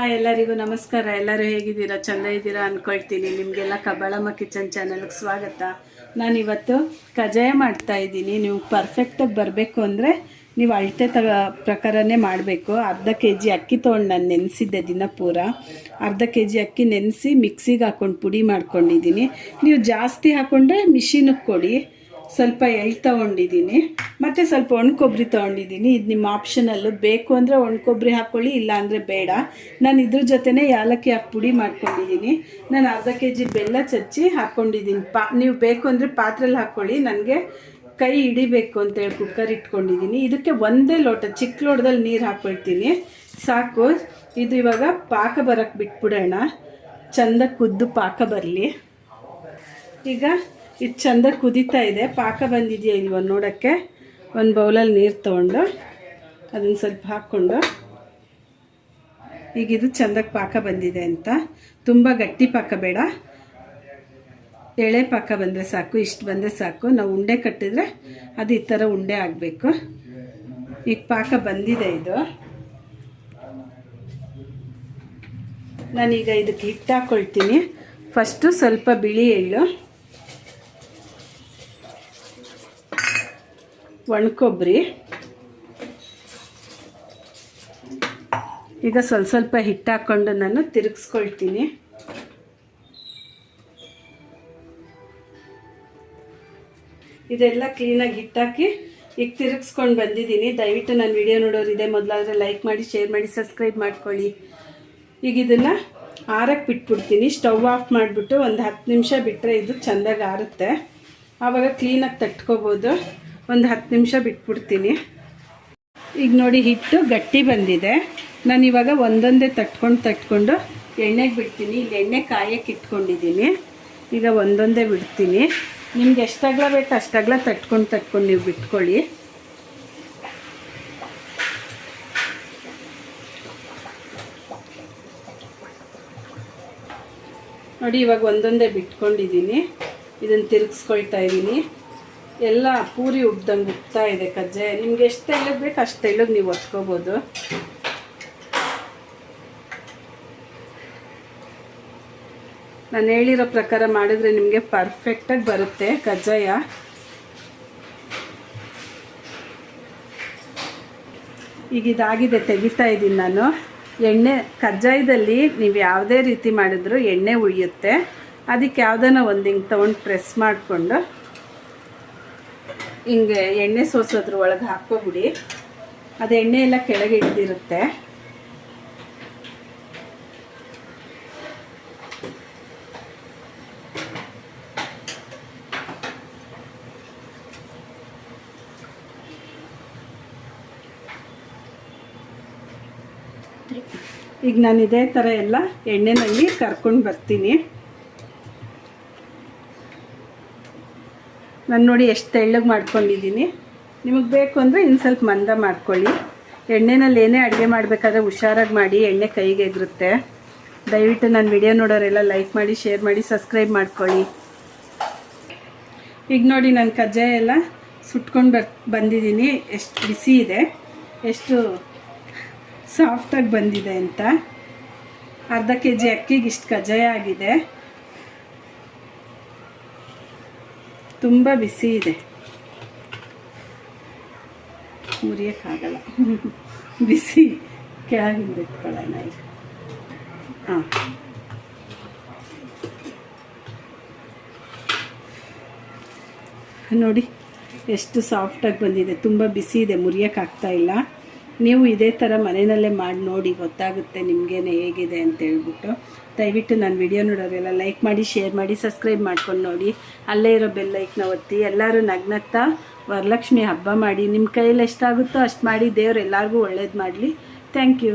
Hi ಎಲ್ಲರಿಗೂ ನಮಸ್ಕಾರ. ಎಲ್ಲರೂ ಹೇಗಿದ್ದೀರಾ? ಚೆಂದ ಇದ್ದೀರಾ ಅಂದ್ಕೊಳ್ತೀನಿ ನಿಮಗೆಲ್ಲ ಕಬಳಮ್ಮ ಕಿಚನ್ ಚಾನಲ್ಗೆ ಸ್ವಾಗತ. ನಾನಿವತ್ತು ಕಜಾಯ ಮಾಡ್ತಾ ಇದ್ದೀನಿ. ನೀವು ಪರ್ಫೆಕ್ಟಾಗಿ ಬರಬೇಕು ಅಂದರೆ ನೀವು ಅಳತೆ ತ, ಪ್ರಕಾರನೇ ಮಾಡಬೇಕು. ಅರ್ಧ ಕೆ ಜಿ ಅಕ್ಕಿ ತೊಗೊಂಡು ನಾನು ನೆನೆಸಿದ್ದೆ ದಿನ ಪೂರ. ಅರ್ಧ ಕೆ ಜಿ ಅಕ್ಕಿ ನೆನೆಸಿ ಮಿಕ್ಸಿಗೆ ಹಾಕ್ಕೊಂಡು ಪುಡಿ ಮಾಡ್ಕೊಂಡಿದ್ದೀನಿ. ನೀವು ಜಾಸ್ತಿ ಹಾಕ್ಕೊಂಡ್ರೆ ಮಿಷಿನಿಗೆ ಕೊಡಿ. ಸ್ವಲ್ಪ ಎಳ್ ತೊಗೊಂಡಿದ್ದೀನಿ. ಮತ್ತು ಸ್ವಲ್ಪ ಒಣ ಕೊಬ್ಬರಿ ತೊಗೊಂಡಿದ್ದೀನಿ. ಇದು ನಿಮ್ಮ ಆಪ್ಷನಲ್ಲು ಬೇಕು ಅಂದರೆ ಒಣ ಕೊಬ್ಬರಿ ಹಾಕ್ಕೊಳ್ಳಿ ಇಲ್ಲ ಅಂದರೆ ಬೇಡ. ನಾನು ಇದ್ರ ಜೊತೆನೇ ಯಾಲಕ್ಕಿ ಹಾಕಿ ಪುಡಿ ಮಾಡ್ಕೊಂಡಿದ್ದೀನಿ. ನಾನು ಅರ್ಧ ಕೆ ಜಿ ಬೆಲ್ಲ ಚಚ್ಚಿ ಹಾಕ್ಕೊಂಡಿದ್ದೀನಿ ಪಾ, ನೀವು ಬೇಕು ಅಂದರೆ ಪಾತ್ರೆಲಿ ಹಾಕ್ಕೊಳ್ಳಿ ನನಗೆ ಕೈ ಹಿಡಿಬೇಕು ಅಂತೇಳಿ ಕುಕ್ಕರ್ ಇಟ್ಕೊಂಡಿದ್ದೀನಿ. ಇದಕ್ಕೆ ಒಂದೇ ಲೋಟ ಚಿಕ್ಕ ಲೋಟದಲ್ಲಿ ನೀರು ಹಾಕ್ಕೊಳ್ತೀನಿ ಸಾಕು. ಇದು ಇವಾಗ ಪಾಕ ಬರೋಕ್ಕೆ ಬಿಟ್ಬಿಡೋಣ. ಚೆಂದ ಕುದ್ದು ಪಾಕ ಬರಲಿ. ಈಗ ಇದು ಚಂದ ಕುದೀತಾ ಇದೆ. ಪಾಕ ಬಂದಿದೆಯಾ ಇಲ್ವ ನೋಡೋಕ್ಕೆ? ಒಂದು ಬೌಲಲ್ಲಿ ನೀರು ತೊಗೊಂಡು ಅದನ್ನು ಸ್ವಲ್ಪ ಹಾಕ್ಕೊಂಡು. ಈಗ ಇದು ಚಂದಕ್ಕೆ ಪಾಕ ಬಂದಿದೆ ಅಂತ. ತುಂಬ ಗಟ್ಟಿ ಪಾಕ ಬೇಡ. ಎಳೆ ಪಾಕ ಬಂದರೆ ಸಾಕು, ಇಷ್ಟು ಬಂದರೆ ಸಾಕು. ನಾವು ಉಂಡೆ ಕಟ್ಟಿದ್ರೆ ಅದು ಈ ಥರ ಉಂಡೆ ಆಗಬೇಕು. ಈಗ ಪಾಕ ಬಂದಿದೆ ಇದು. ನಾನೀಗ ಇದಕ್ಕೆ ಹಿಟ್ಟು ಹಾಕ್ಕೊಳ್ತೀನಿ ಫಸ್ಟು ಸ್ವಲ್ಪ ಬಿಳಿ ಎಳ್ಳು. ಒಣಕೊಬ್ಬರಿ. ಈಗ ಸ್ವಲ್ಪ ಸ್ವಲ್ಪ ಹಿಟ್ಟು ಹಾಕ್ಕೊಂಡು ನಾನು ತಿರುಗಿಸ್ಕೊಳ್ತೀನಿ. ಇದೆಲ್ಲ ಕ್ಲೀನಾಗಿ ಹಿಟ್ಟಾಕಿ ಈಗ ತಿರುಗಿಸ್ಕೊಂಡು ಬಂದಿದ್ದೀನಿ. ದಯವಿಟ್ಟು ನಾನು ವಿಡಿಯೋ ನೋಡೋರಿದೆ ಮೊದಲಾದರೆ ಲೈಕ್ ಮಾಡಿ ಶೇರ್ ಮಾಡಿ ಸಬ್ಸ್ಕ್ರೈಬ್ ಮಾಡ್ಕೊಳ್ಳಿ. ಈಗ ಇದನ್ನು ಆರಕ್ಕೆ ಬಿಟ್ಬಿಡ್ತೀನಿ. ಸ್ಟವ್ ಆಫ್ ಮಾಡಿಬಿಟ್ಟು ಒಂದು ಹತ್ತು ನಿಮಿಷ ಬಿಟ್ಟರೆ ಇದು ಚೆಂದಾಗಿ ಆರುತ್ತೆ. ಆವಾಗ ಕ್ಲೀನಾಗಿ ತಟ್ಕೋಬೋದು. ಒಂದು ಹತ್ತು ನಿಮಿಷ ಬಿಟ್ಬಿಡ್ತೀನಿ. ಈಗ ನೋಡಿ ಹಿಟ್ಟು ಗಟ್ಟಿ ಬಂದಿದೆ. ನಾನು ಇವಾಗ ಒಂದೊಂದೇ ತಟ್ಕೊಂಡು ತಟ್ಕೊಂಡು ಎಣ್ಣೆಗೆ ಬಿಡ್ತೀನಿ. ಇಲ್ಲಿ ಎಣ್ಣೆ ಕಾಯಕ್ಕೆ ಇಟ್ಕೊಂಡಿದ್ದೀನಿ. ಈಗ ಒಂದೊಂದೇ ಬಿಡ್ತೀನಿ. ನಿಮ್ಗೆ ಎಷ್ಟಾಗ್ಲ ಬೇಕು ಅಷ್ಟಾಗ್ಲ ತಟ್ಕೊಂಡು ತಟ್ಕೊಂಡು ನೀವು ಬಿಟ್ಕೊಳ್ಳಿ. ನೋಡಿ ಇವಾಗ ಒಂದೊಂದೇ ಬಿಟ್ಕೊಂಡಿದ್ದೀನಿ. ಇದನ್ನು ತಿರುಗಿಸ್ಕೊಳ್ತಾ ಇದ್ದೀನಿ. ಎಲ್ಲ ಪೂರಿ ಉಬ್ದಂಗೆ ಉಬ್ತಾ ಇದೆ ಕಜ್ಜಾಯ ನಿಮ್ಗೆ ಎಷ್ಟು ತೆಳ್ಳಗೆ ಬೇಕು ಅಷ್ಟು ನೀವು ಒತ್ಕೋಬೋದು. ನಾನು ಹೇಳಿರೋ ಪ್ರಕಾರ ಮಾಡಿದ್ರೆ ನಿಮಗೆ ಪರ್ಫೆಕ್ಟಾಗಿ ಬರುತ್ತೆ ಕಜ್ಜಾಯ. ಈಗ ಇದಾಗಿದೆ, ತೆಗಿತಾ ಇದ್ದೀನಿ ನಾನು. ಎಣ್ಣೆ, ಕಜ್ಜಾಯದಲ್ಲಿ ನೀವು ಯಾವುದೇ ರೀತಿ ಮಾಡಿದ್ರು ಎಣ್ಣೆ ಉಳಿಯುತ್ತೆ. ಅದಕ್ಕೆ ಯಾವುದನ್ನ ಒಂದು ಹಿಂಗೆ ತೊಗೊಂಡು ಪ್ರೆಸ್ ಮಾಡಿಕೊಂಡು ಹಿಂಗೆ ಎಣ್ಣೆ ಸೋಸೋದ್ರ ಒಳಗೆ ಹಾಕ್ಕೊಬಿಡಿ. ಅದು ಎಣ್ಣೆ ಎಲ್ಲ ಕೆಳಗೆ ಇಟ್ಟಿರುತ್ತೆ ಈಗ ನಾನು ಇದೇ ಥರ ಎಲ್ಲ ಎಣ್ಣೆನಲ್ಲಿ ಕರ್ಕೊಂಡು ಬರ್ತೀನಿ. ನಾನು ನೋಡಿ ಎಷ್ಟು ತೆಳ್ಳಗೆ ಮಾಡ್ಕೊಂಡಿದ್ದೀನಿ. ನಿಮಗೆ ಬೇಕು ಅಂದರೆ ಇನ್ನು ಸ್ವಲ್ಪ ಮಂದ ಮಾಡ್ಕೊಳ್ಳಿ. ಎಣ್ಣೆನಲ್ಲಿ ಏನೇ ಅಡುಗೆ ಮಾಡಬೇಕಾದ್ರೆ ಹುಷಾರಾಗಿ ಮಾಡಿ, ಎಣ್ಣೆ ಕೈಗೆ ಎಗರುತ್ತೆ ದಯವಿಟ್ಟು ನನ್ನ ವಿಡಿಯೋ ನೋಡೋರೆಲ್ಲ ಲೈಕ್ ಮಾಡಿ, ಶೇರ್ ಮಾಡಿ, ಸಬ್ಸ್ಕ್ರೈಬ್ ಮಾಡ್ಕೊಳ್ಳಿ. ಈಗ ನೋಡಿ ನಾನು ಕಜ್ಜಾಯ ಎಲ್ಲ ಸುಟ್ಕೊಂಡು ಬರ್, ಬಂದಿದ್ದೀನಿ. ಎಷ್ಟು ಬಿಸಿ ಇದೆ. ಎಷ್ಟು ಸಾಫ್ಟಾಗಿ ಬಂದಿದೆ ಅಂತ. ಅರ್ಧ ಕೆ ಜಿ ಅಕ್ಕಿಗೆ ಇಷ್ಟು ಕಜ್ಜಾಯ ಆಗಿದೆ. ತುಂಬ ಬಿಸಿ ಇದೆ. ಮುರಿಯೋಕ್ಕಾಗಲ್ಲ. ಬಿಸಿ ಕೆಳಗಿಂದ ಇಟ್ಕೊಳ್ಳೋಣ ಈಗ. ಹಾಂ. ನೋಡಿ, ಎಷ್ಟು ಸಾಫ್ಟಾಗಿ ಬಂದಿದೆ. ತುಂಬ ಬಿಸಿ ಇದೆ, ಮುರಿಯೋಕ್ಕಾಗ್ತಾ ಇಲ್ಲ. ನೀವು ಇದೇ ಥರ ಮನೆಯಲ್ಲೇ ಮಾಡಿ ನೋಡಿ ಗೊತ್ತಾಗುತ್ತೆ ನಿಮಗೇನೆ ಹೇಗಿದೆ ಅಂತ ಹೇಳ್ಬಿಟ್ಟು. ದಯವಿಟ್ಟು ನಾನು ವಿಡಿಯೋ ನೋಡೋರೆಲ್ಲ ಲೈಕ್ ಮಾಡಿ, ಶೇರ್ ಮಾಡಿ, ಸಬ್ಸ್ಕ್ರೈಬ್ ಮಾಡ್ಕೊಂಡು ನೋಡಿ. ಅಲ್ಲೇ ಇರೋ ಬೆಲ್ ಲೈಕ್ನ ಒತ್ತಿ. ಎಲ್ಲರೂ ನಗ್ನತ್ತಾ ವರಲಕ್ಷ್ಮಿ ಹಬ್ಬ ಮಾಡಿ. ನಿಮ್ಮ ಕೈಯಲ್ಲಿ ಎಷ್ಟಾಗುತ್ತೋ ಅಷ್ಟು ಮಾಡಿ ದೇವ್ರು ಎಲ್ಲರಿಗೂ ಒಳ್ಳೇದು ಮಾಡಲಿ. Thank you.